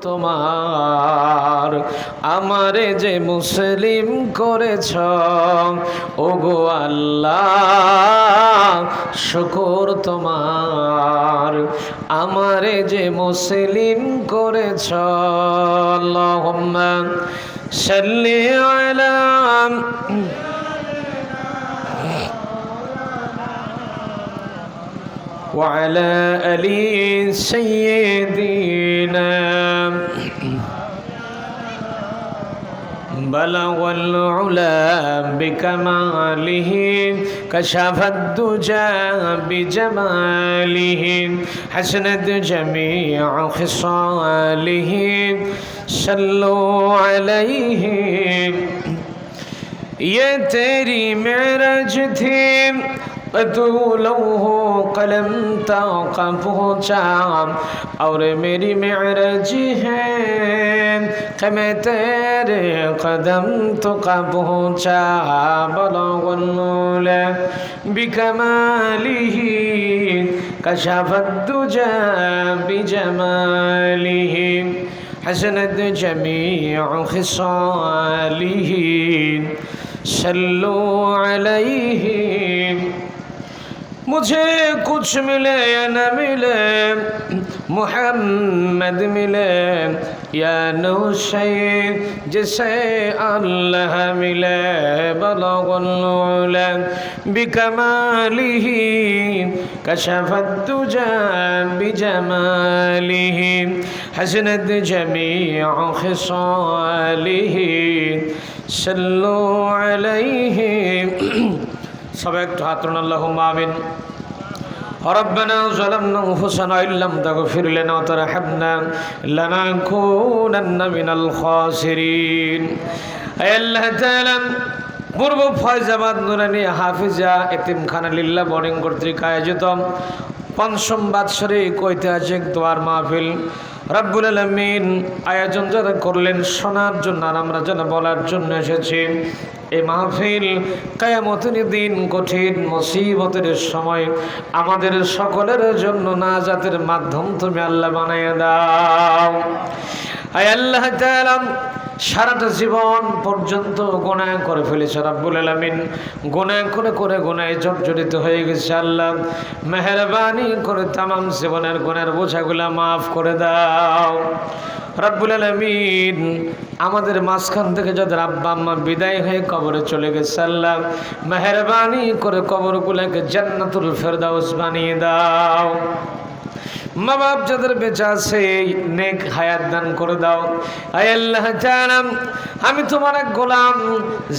তোমার আমারে যে মুসলিম করেছ ওগো আল্লাহ শুকর তোমার আমারে যে মুসলিম করেছ আল্লাহুম্মা সাল্লি আলা وعلى آل سيدنا بلغ العلا بكماله كشف الدجى بجماله حسنت جميع خصاله صلوا عليه. يا تري معراج تھی قتولوہ فلم تق پہنچا اور میری معرجی ہے میں تیرے قدم تو کا پہنچا بلغ المول بکماله کشف الدجا بجماله حسنت جميع خصاله صلوا عليه مجھے کچھ ملے یا نہ ملے؟ محمد ملے یا نوشی جسے اللہ ملے بلغ العلا بکمالی کشفت تجا بجمالی حسنت جمیع خصالی صلو علیہ সবাই একটু হাতরুন আল্লাহ আমিন ربنا ظلمنا انفسنا ان لم تغفر لنا وترحمنا لنكونن من الخاسرين اي الله تعالى পূর্ব ফয়জাবাদ নুরানি হাফিজা এতিমখানা লিল্লা বোর্ডিং কর্তৃক আয়োজিত পঞ্চম বাৎসরিক ঐতিহাসিক দোয়ার মাহফিল রাব্বুল আলমিন আয়োজন যারা করলেন শোনার জন্য আর আমরা যেন বলার জন্য এসেছি এই মাহফিল কায়ামতের দিন, কঠিন মুসিবতের সময়। আমাদের সকলের জন্য না জাতের মাধ্যম তুমি আল্লাহ বানাইয়া দাও। আয় আল্লাহ সারাটা জীবন পর্যন্ত গোনায় করে ফেলেছে রাব্বুল আলামিন। গোনায় করে করে গোনায় জর্জরিত হয়ে গেছে আল্লাহ। মেহরবানি করে তামাম জীবনের গোনার বোঝাগুলা মাফ করে দাও। রাব্বুল আলামিন, আমাদের মাঝখান থেকে যাদের আব্বা আম্মা বিদায় হয়ে কবরে চলে গেছে আল্লাহ, মেহরবানি করে কবরগুলোকে জান্নাতুল ফেরদাউস বানিয়ে দাও। মা বাপ যাদের বেঁচে আছে নেক হায়াত দান করে দাও। আল্লাহ, জানাম, আমি তোমার এক গোলাম,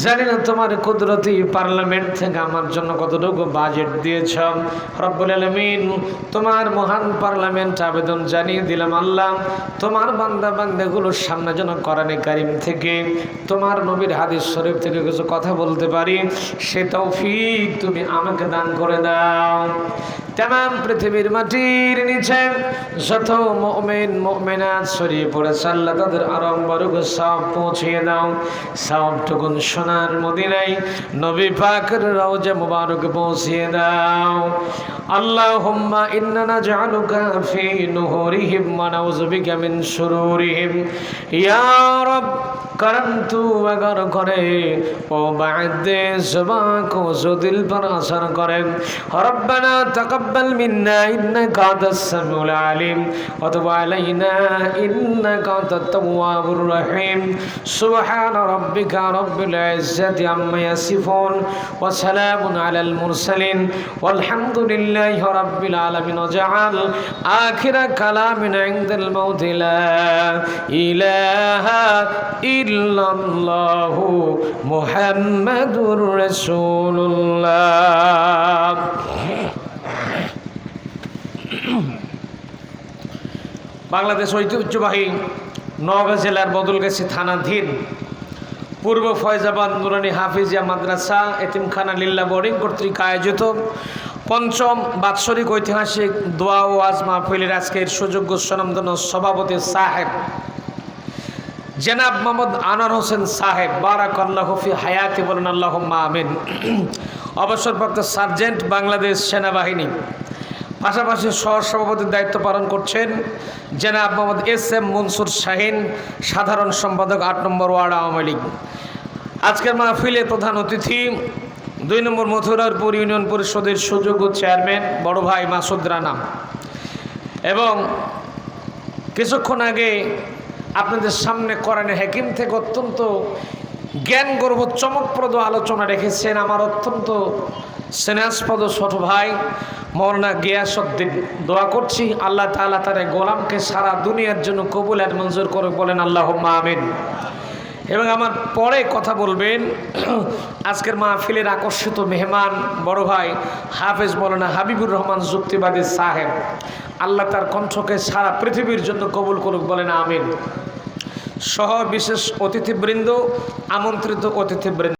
জানি না তোমার কুদরতি পার্লামেন্ট থেকে আমার জন্য কতটুকু বাজেট দিয়েছ। রব্বুল আলমিন, তোমার মহান পার্লামেন্ট আবেদন জানিয়ে দিলাম আল্লাহ। তোমার বান্দা বান্দাগুলোর সামনে যেন কোরআনে কারিম থেকে, তোমার নবীর হাদিস শরীফ থেকে কিছু কথা বলতে পারি, সে তৌফিক তুমি আমাকে দান করে দাও। তেমন পৃথিবীর মাটির নিচে যত মোমেন মুমিনাত ছড়িয়ে পড়েছে আল্লাহ তাদের আরম্বর সব পৌঁছিয়ে দাও সবটুকুন সোনার মদিনায় নবী পাকের রওজা মুবারক পৌঁছিয়ে দাও اللهم إنا نجعلك في نهورهم ونعوذ بك من شرورهم يا رب کرم تو اگر کرے او بعد سبا کو سو دل پر اثر کرے ربنا تقبل منا انك انت السميع العليم وتب علينا انك انت التواب الرحيم سبحان ربك رب العزه عما يصفون وسلام على المرسلين والحمد لله ইলাইহি রাব্বিল আলামিন ওয়াজআল আখিরা কালামিন ইনদাল মাউতি লা ইলাহা ইল্লাল্লাহু মুহাম্মাদুর রাসূলুল্লাহ। বাংলাদেশ ঐতিহ্যবাহী নওগাঁ জেলার বদলগাছি থানাধীন পূর্ব ফয়জাবাদ নুরানি হাফিজিয়া মাদ্রাসা এতিমখানা লিল্লা বোর্ডিং কর্তৃক আয়োজিত পঞ্চম বাৎসরিক ঐতিহাসিক দোয়া ও আজ মাহফিলের আজকের সুযোগ্য সনমদন সভাপতি সাহেব, জেনাব মোহাম্মদ আনোয়ার হোসেন সাহেব বারাক আল্লাহফি হায়াতি, বলেন আল্লাহ আমিন। অবসরপ্রাপ্ত সার্জেন্ট বাংলাদেশ সেনাবাহিনী। পাশাপাশি সহ সভাপতির দায়িত্ব পালন করছেন জেনাব মোহাম্মদ এস এম মনসুর শাহিন, সাধারণ সম্পাদক আট নম্বর ওয়ার্ড আওয়ামী লীগ। আজকের মাহফিলে প্রধান অতিথি দুই নম্বর মথুরারপুর ইউনিয়ন পরিষদের সুযোগ্য চেয়ারম্যান বড় ভাই মাসুদ রানা এবং কিছুক্ষণ আগে আপনাদের সামনে কোরআনে হাকিম থেকে অত্যন্ত জ্ঞান গর্ব চমকপ্রদ আলোচনা রেখেছেন আমার অত্যন্ত স্নেহাস্পদ ছোট ভাই মৌলানা গিয়াসউদ্দিন। দোয়া করছি আল্লাহ তাআলা তার গোলামকে সারা দুনিয়ার জন্য কবুল আর মঞ্জুর করে বলেন আল্লাহ আমিন। এবং আমার পরে কথা বলবেন, আজকের মাহফিলের আকর্ষিত মেহমান বড় ভাই হাফেজ মৌলানা হাবিবুর রহমান যুক্তিবাদী সাহেব। আল্লাহ তার কণ্ঠকে সারা পৃথিবীর জন্য কবুল করুক বলেন আমিন। সহ বিশেষ অতিথিবৃন্দ, আমন্ত্রিত অতিথিবৃন্দ।